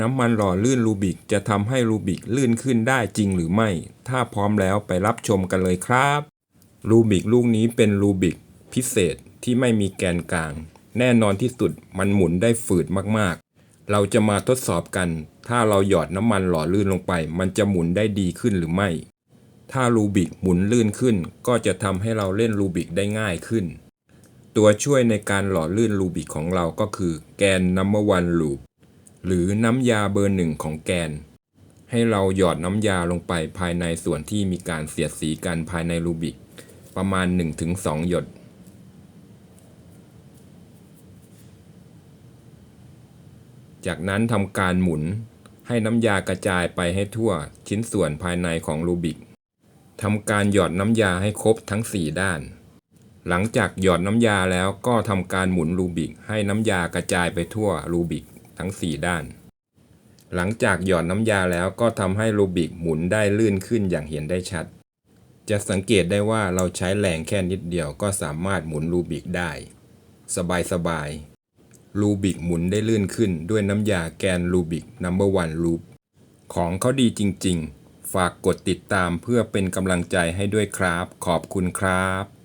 น้ำมันหล่อลื่นรูบิกจะทำให้รูบิกลื่นขึ้นได้จริงหรือไม่ ถ้าพร้อมแล้วไปรับชมกันเลยครับรูบิกลูกนี้เป็นรูบิกพิเศษที่ไม่มีแกนกลาง แน่นอนที่สุดมันหมุนได้ฝืดมากๆ เราจะมาทดสอบกัน ถ้าเราหยอดน้ำมันหล่อลื่นลงไป มันจะหมุนได้ดีขึ้นหรือไม่ ถ้ารูบิกหมุนลื่นขึ้น ก็จะทำให้เราเล่นรูบิกได้ง่ายขึ้น ตัวช่วยในการหล่อลื่นรูบิกของเราก็คือแกน number one loop หรือน้ำยาเบอร์หนึ่งของแกน ให้เราหยอดน้ำยาลงไปภายในส่วนที่มีการเสียดสีกันภายในรูบิก ประมาณ 1-2 หยดจากนั้นทำการหมุนให้น้ำยากระจายไปให้ทั่วชิ้นส่วนภายในของรูบิกทำการหยอดน้ำยาให้ครบทั้ง 4 ด้าน หลังจากหยอดน้ำยาแล้วก็ทำการหมุนรูบิกให้น้ำยากระจายไปทั่วรูบิก ทั้ง 4 ด้าน หลังจากหยอดน้ำยาแล้วก็ทำให้รูบิกหมุนได้ลื่นขึ้นอย่างเห็นได้ชัด จะสังเกตได้ว่าเราใช้แรงแค่นิดเดียวก็สามารถหมุนรูบิกได้ สบายๆรูบิกหมุนได้ลื่นขึ้นด้วยน้ำยาแกนรูบิก Number One Loop ของเขาดีจริง ๆ ฝากกดติดตามเพื่อเป็นกำลังใจให้ด้วยครับ ขอบคุณครับ